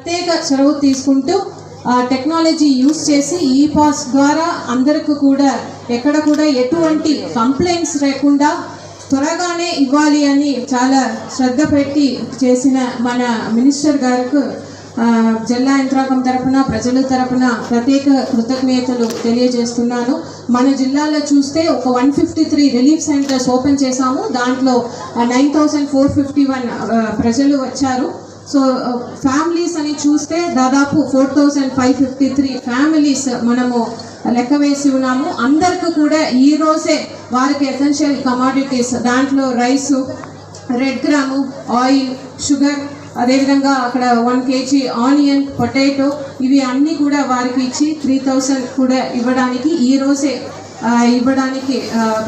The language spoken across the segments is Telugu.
ప్రత్యేక చొరవ తీసుకుంటూ టెక్నాలజీ యూస్ చేసి ఈ పాస్ ద్వారా అందరికి కూడా ఎక్కడ కూడా ఎటువంటి కంప్లైంట్స్ లేకుండా త్వరగానే ఇవ్వాలి అని చాలా శ్రద్ధ పెట్టి చేసిన మన మినిస్టర్ గారికి జిల్లా యంత్రాంగం తరపున ప్రజల తరఫున ప్రత్యేక కృతజ్ఞతలు తెలియజేస్తున్నాను. మన జిల్లాలో చూస్తే ఒక one fifty three relief centres open చేశాము. దాంట్లో nine thousand four fifty one ప్రజలు వచ్చారు. సో ఫ్యామిలీస్ uh, అని చూస్తే దాదాపు four thousand five fifty three families మనము లెక్క వేసి ఉన్నాము. అందరికి కూడా ఈ రోజే వారికి ఎసెన్షియల్ కమాడిటీస్ దాంట్లో rice red gram oil sugar అదేవిధంగా అక్కడ వన్ కేజీ ఆనియన్ పొటాటో ఇవి అన్నీ కూడా వారికి ఇచ్చి త్రీ థౌసండ్ కూడా ఇవ్వడానికి ఈ రోజే ఇవ్వడానికి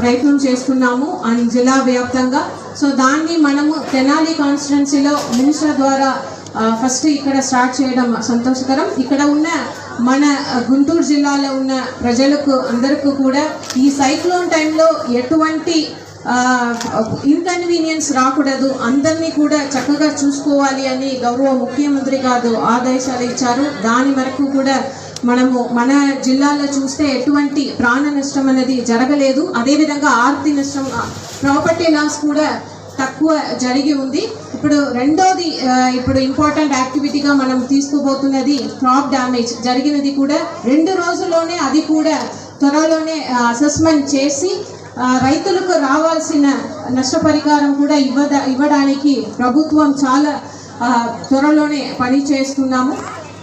ప్రయత్నం చేస్తున్నాము అండ్ జిల్లా వ్యాప్తంగా. సో దాన్ని మనము తెనాలి కాన్స్టిట్యున్సీలో మినిస్టర్ ద్వారా ఫస్ట్ ఇక్కడ స్టార్ట్ చేయడం సంతోషకరం. ఇక్కడ ఉన్న మన గుంటూరు జిల్లాలో ఉన్న ప్రజలకు అందరికీ కూడా ఈ సైక్లోన్ టైంలో ఎటువంటి ఇన్కన్వీనియన్స్ రాకూడదు. అందరినీ కూడా చక్కగా చూసుకోవాలి అని గౌరవ ముఖ్యమంత్రి గారు ఆదేశాలు ఇచ్చారు. దాని వరకు కూడా మనము మన జిల్లాలో చూస్తే ఎటువంటి ప్రాణ నష్టం అనేది జరగలేదు. అదేవిధంగా ఆర్థిక నష్టం ప్రాపర్టీ లాస్ కూడా తక్కువ జరిగి ఉంది. ఇప్పుడు రెండోది ఇప్పుడు ఇంపార్టెంట్ యాక్టివిటీగా మనం తీసుకోబోతున్నది క్రాప్ డ్యామేజ్ జరిగినది కూడా రెండు రోజుల్లోనే అది కూడా త్వరలోనే అసెస్మెంట్ చేసి రైతులకు రావాల్సిన నష్టపరిహారం కూడా ఇవ్వద ఇవ్వడానికి ప్రభుత్వం చాలా త్వరలోనే పని చేస్తున్నాము.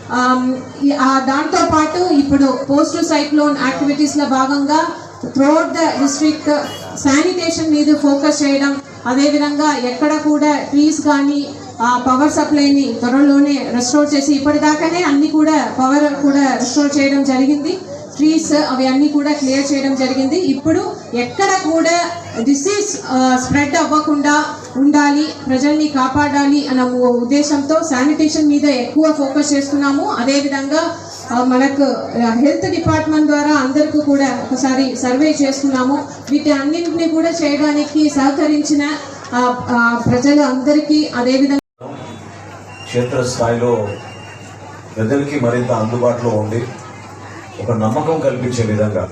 Um, దాంతో పాటు ఇప్పుడు పోస్ట్ సైక్లోన్ యాక్టివిటీస్లో భాగంగా త్రూఅవుట్ ద డిస్ట్రిక్ట్ శానిటేషన్ మీద ఫోకస్ చేయడం అదేవిధంగా ఎక్కడ కూడా ట్రీస్ కానీ పవర్ సప్లైని త్వరలోనే రెస్టోర్ చేసి ఇప్పటిదాకానే అన్ని కూడా పవర్ కూడా రెస్టోర్ చేయడం జరిగింది. ట్రీస్ అవి అన్ని కూడా క్లియర్ చేయడం జరిగింది. ఇప్పుడు ఎక్కడ కూడా డిసీజ్ స్ప్రెడ్ uh, అవ్వకుండా ఉండాలి ప్రజల్ని కాపాడాలి అన్న ఉద్దేశంతో శానిటేషన్ మీద ఎక్కువ ఫోకస్ చేస్తున్నాము. అదేవిధంగా మనకు హెల్త్ డిపార్ట్మెంట్ ద్వారా అందరికీ కూడా ఒకసారి సర్వే చేస్తున్నాము. వీటి అన్నింటినీ కూడా చేయడానికి సహకరించిన ఆ, ప్రజలు అందరికీ అదేవిధంగా క్షేత్రస్థాయిలో ప్రజలకి మరింత అందుబాటులో ఉండి ఒక నమ్మకం కల్పించే విధంగా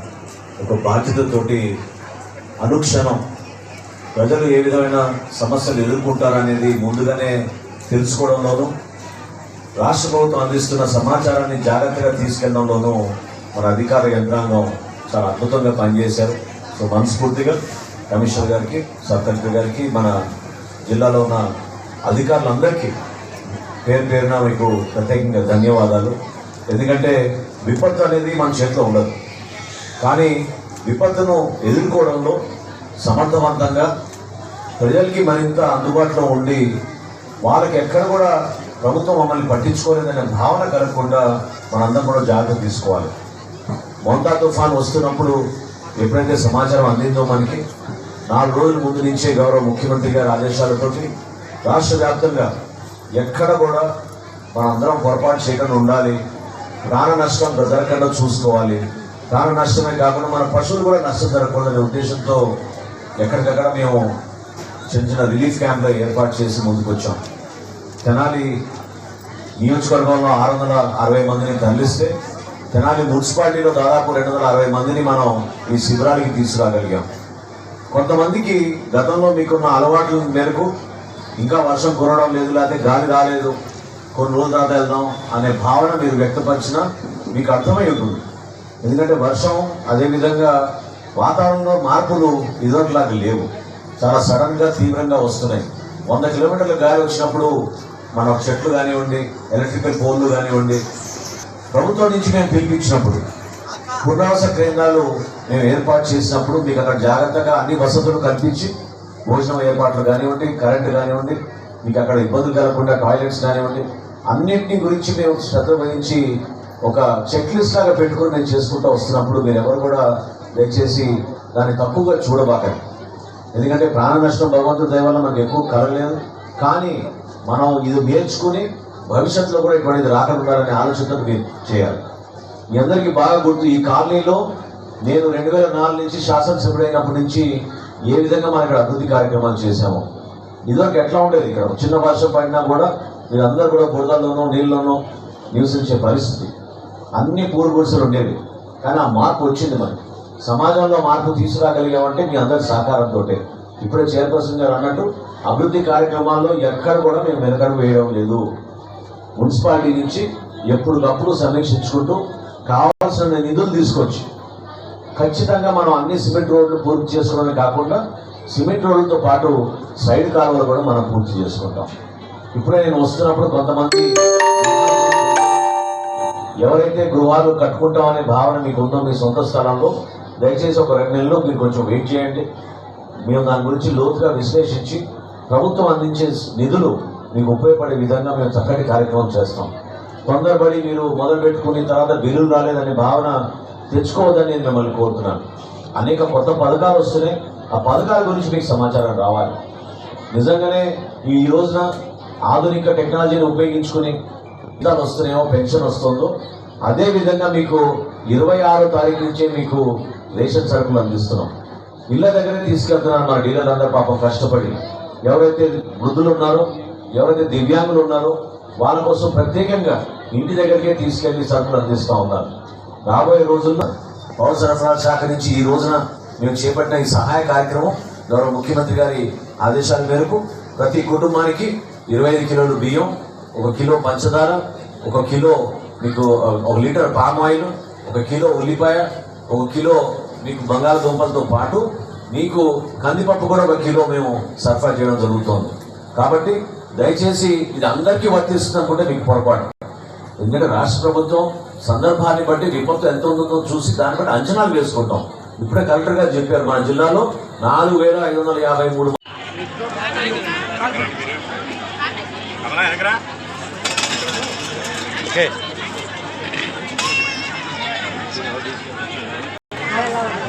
ఒక బాధ్యతతోటి అనుక్షణం ప్రజలు ఏ విధమైన సమస్యలు ఎదుర్కొంటారనేది ముందుగానే తెలుసుకోవడంలోనూ రాష్ట్ర ప్రభుత్వం అందిస్తున్న సమాచారాన్ని జాగ్రత్తగా తీసుకెళ్ళడంలోనూ మన అధికార యంత్రాంగం చాలా అద్భుతంగా పనిచేశారు. సో మనస్ఫూర్తిగా కమిషనర్ గారికి సబ్ కలెక్టర్ గారికి మన జిల్లాలో ఉన్న అధికారులందరికీ పేరు పేరున మీకు ప్రత్యేకంగా ధన్యవాదాలు. ఎందుకంటే విపత్తు అనేది మన చేతిలో ఉండదు. కానీ విపత్తును ఎదుర్కోవడంలో సమర్థవంతంగా ప్రజలకి మరింత అందుబాటులో ఉండి వాళ్ళకి ఎక్కడ కూడా ప్రభుత్వం మమ్మల్ని పట్టించుకోలేదనే భావన కలగకుండా మనందరం కూడా జాగ్రత్త తీసుకోవాలి. మొంతా తుఫాన్ వస్తున్నప్పుడు ఎప్పుడైతే సమాచారం అందిందో మనకి నాలుగు రోజుల ముందు నుంచే గౌరవ ముఖ్యమంత్రి గారి ఆదేశాలతోటి రాష్ట్ర వ్యాప్తంగా ఎక్కడ కూడా మనందరం పొరపాటు చేయకుండా ఉండాలి. ప్రాణ నష్టం జరగకుండా చూసుకోవాలి. ప్రాణ నష్టమే కాకుండా మన పశువులు కూడా నష్టం జరగకూడదనే ఉద్దేశంతో ఎక్కడికక్కడ మేము చిన్న చిన్న రిలీఫ్ క్యాంప్లో ఏర్పాటు చేసి ముందుకు వచ్చాం తెనాలి నియోజకవర్గంలో ఆరు వందల అరవై మందిని తరలిస్తే తెనాలి మున్సిపాలిటీలో దాదాపు రెండు వందల అరవై మందిని మనం ఈ శిబిరానికి తీసుకురాగలిగాం. కొంతమందికి గతంలో మీకున్న అలవాట్ల మేరకు ఇంకా వర్షం కురవడం లేదు లేకపోతే గాలి రాలేదు కొన్ని రోజుల తర్వాత వెళ్దాం అనే భావన మీరు వ్యక్తపరిచినా మీకు అర్థమై ఉంటుంది. ఎందుకంటే వర్షం అదేవిధంగా వాతావరణంలో మార్పులు ఇదివరలాగా లేవు. చాలా సడన్గా తీవ్రంగా వస్తున్నాయి. వంద కిలోమీటర్ల గాలి వచ్చినప్పుడు మన చెట్లు కానివ్వండి ఎలక్ట్రికల్ పోల్లు కానివ్వండి ప్రభుత్వం నుంచి మేము పిలిపించినప్పుడు పునరావాస కేంద్రాలు మేము ఏర్పాటు చేసినప్పుడు మీకు అక్కడ జాగ్రత్తగా అన్ని వసతులు కల్పించి భోజనం ఏర్పాట్లు కానివ్వండి కరెంటు కానివ్వండి మీకు అక్కడ ఇబ్బందులు కలగకుండా టాయిలెట్స్ కానివ్వండి అన్నింటినీ గురించి మేము శ్రద్ధ వహించి ఒక చెక్ లిస్ట్ లాగా పెట్టుకుని నేను చేసుకుంటూ వస్తున్నప్పుడు మీరు ఎవరు కూడా దయచేసి దాన్ని తక్కువగా చూడబాకండి. ఎందుకంటే ప్రాణ నష్టం భగవంతుడి దయ వల్ల మనకు ఎక్కువ కలగలేదు కానీ మనం ఇది నేర్చుకుని భవిష్యత్తులో కూడా ఇటువంటిది రాకుండా ఆలోచనతో మీరు చేయాలి. మీ అందరికీ బాగా గుర్తు ఈ కాలనీలో నేను రెండు వేల నాలుగు నుంచి శాసనసభ్యుడైనప్పటి నుంచి ఏ విధంగా మనం ఇక్కడ అభివృద్ధి కార్యక్రమాలు చేశాము. ఇదివరకు ఎట్లా ఉండేది ఇక్కడ? చిన్న వర్షం పడినా కూడా మీరందరూ కూడా బురదలోనో నీళ్ళలోనో నివసించే పరిస్థితి. అన్ని పూర్వ గుడిసెలు ఉండేవి. కానీ ఆ మార్పు వచ్చింది మనకి. సమాజంలో మార్పు తీసుకురాగలిగామంటే మీ అందరి సహకారంతో ఇప్పుడే చైర్పర్సన్ గారు అన్నట్టు అభివృద్ధి కార్యక్రమాల్లో ఎక్కడ కూడా మేము వెనకడుగు వేయడం లేదు. మున్సిపాలిటీ నుంచి ఎప్పటికప్పుడు సమీక్షించుకుంటూ కావాల్సిన నిధులు తీసుకొచ్చి ఖచ్చితంగా మనం అన్ని సిమెంట్ రోడ్లు పూర్తి చేసుకోవడమే కాకుండా సిమెంట్ రోడ్లతో పాటు సైడ్ కాలువలు కూడా మనం పూర్తి చేసుకుంటాం. ఇప్పుడే నేను వస్తున్నప్పుడు కొంతమంది ఎవరైతే గృహాలు కట్టుకుంటామనే భావన మీకుందో మీ సొంత స్థలంలో దయచేసి ఒక రెండు నెలలు మీరు కొంచెం వెయిట్ చేయండి. మేము దాని గురించి లోతుగా విశ్లేషించి ప్రభుత్వం అందించే నిధులు మీకు ఉపయోగపడే విధంగా మేము చక్కటి కార్యక్రమం చేస్తాం. తొందరపడి మీరు మొదలు పెట్టుకుని తర్వాత బిల్లులు రాలేదనే భావన తెచ్చుకోవద్దని నేను మిమ్మల్ని కోరుతున్నాను. అనేక కొత్త పథకాలు వస్తున్నాయి. ఆ పథకాల గురించి మీకు సమాచారం రావాలి. నిజంగానే ఈ రోజున ఆధునిక టెక్నాలజీని ఉపయోగించుకుని విధాలు వస్తున్నాయో పెన్షన్ వస్తుందో అదేవిధంగా మీకు ఇరవై ఆరో తారీఖు నుంచే మీకు రేషన్ సరుకులు అందిస్తున్నాం. ఇళ్ళ దగ్గరే తీసుకెళ్తున్నారు మా డీలర్ అందరూ పాపం కష్టపడి. ఎవరైతే వృద్ధులు ఉన్నారో ఎవరైతే దివ్యాంగులు ఉన్నారో వాళ్ళ కోసం ప్రత్యేకంగా ఇంటి దగ్గరికే తీసుకెళ్ళి సరుకులు అందిస్తూ ఉన్నారు. రాబోయే రోజుల్లో పౌర సరఫరాల శాఖ నుంచి ఈ రోజున మేము చేపట్టిన ఈ సహాయ కార్యక్రమం గౌరవ ముఖ్యమంత్రి గారి ఆదేశాల మేరకు ప్రతి కుటుంబానికి ఇరవై ఐదు కిలోలు బియ్యం ఒక కిలో పంచదార ఒక కిలో మీకు ఒక లీటర్ పామ్ ఆయిల్ ఒక కిలో ఉల్లిపాయ ఒక కిలో మీకు బంగాళదుంపలతో పాటు మీకు కందిపప్పు కూడా ఒక కిలో మేము సరఫరా చేయడం జరుగుతోంది. కాబట్టి దయచేసి ఇది అందరికీ వర్తిస్తుందనుకుంటే మీకు పొరపాటు. ఎందుకంటే రాష్ట్ర ప్రభుత్వం సందర్భాన్ని బట్టి విపత్తు ఎంత ఉందో చూసి దాన్ని బట్టి అంచనాలు వేసుకుంటాం. ఇప్పుడే కలెక్టర్ గారు చెప్పారు మన జిల్లాలో నాలుగు వేల ఐదు వందల యాభై మూడు Okay.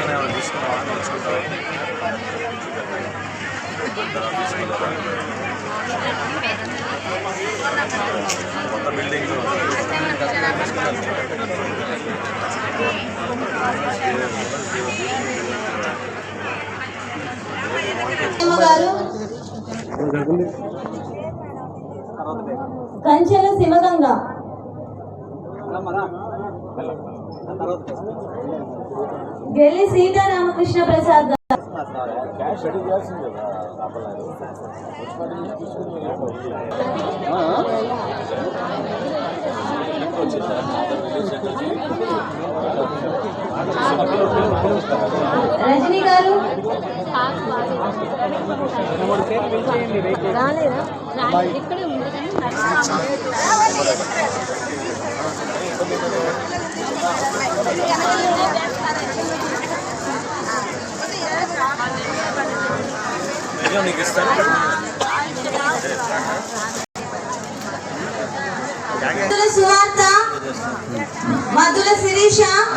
ఇస్తారులే శిక్షణ ఏమైనా తీసుకున్నావా నేర్చుకుంటావా కొత్త బిల్డింగ్ కంచెల శివగంగా తర్వాత గెల్లి సీతారామకృష్ణ ప్రసాద్ రజనీ గారు. రాలేదు? ఇక్కడే ఉంది